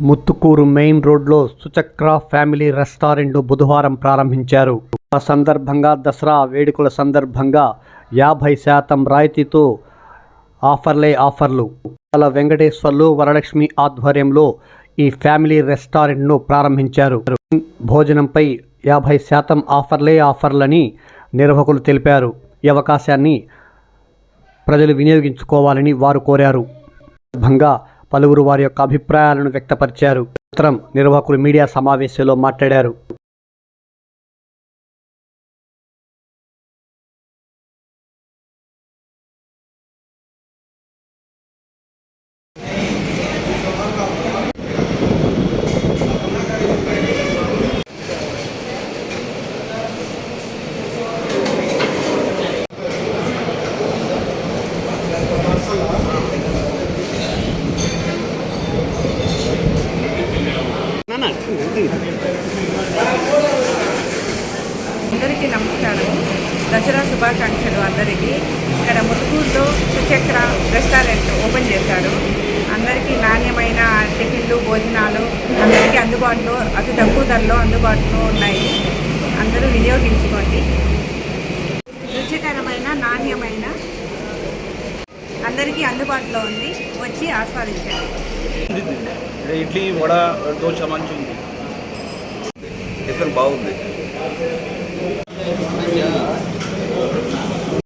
Muthukuru main రోడ్లో సుచక్ర family రెస్టారెంట్ను బుధవారం ప్రారంభించారు. ఆ సందర్భంగా దసరా వేడుకల సందర్భంగా యాభై శాతం రాయితీతో ఆఫర్లే ఆఫర్లు. అల వెంకటేశ్వర్లు వరలక్ష్మి ఆధ్వర్యంలో ఈ ఫ్యామిలీ రెస్టారెంట్ను ప్రారంభించారు. భోజనంపై యాభై శాతం ఆఫర్లే ఆఫర్లని నిర్వాహకులు తెలిపారు. ఈ అవకాశాన్ని ప్రజలు వినియోగించుకోవాలని వారు కోరారు. సందర్భంగా పలువురు వారి యొక్క అభిప్రాయాలను వ్యక్తపరిచారు. అనంతరం నిర్వాహకులు మీడియా సమావేశంలో మాట్లాడారు. అందరికీ నమస్కారం. దసరా శుభాకాంక్షలు అందరికీ. ఇక్కడ ములుగూరులో సుచక్ర రెస్టారెంట్ ఓపెన్ చేశారు. అందరికీ నాణ్యమైన టిఫిన్లు భోజనాలు అందరికీ అందుబాటులో అతి తక్కువ ధరలో అందుబాటులో ఉన్నాయి. అందరూ వినియోగించుకోండి. రుచికరమైన నాణ్యమైన అందరికీ అందుబాటులో ఉంది. వచ్చి ఆస్వాదించండి. ఇడ్లీ వడ దోశ మంచి ఉంది టిఫిన్ బాగుంది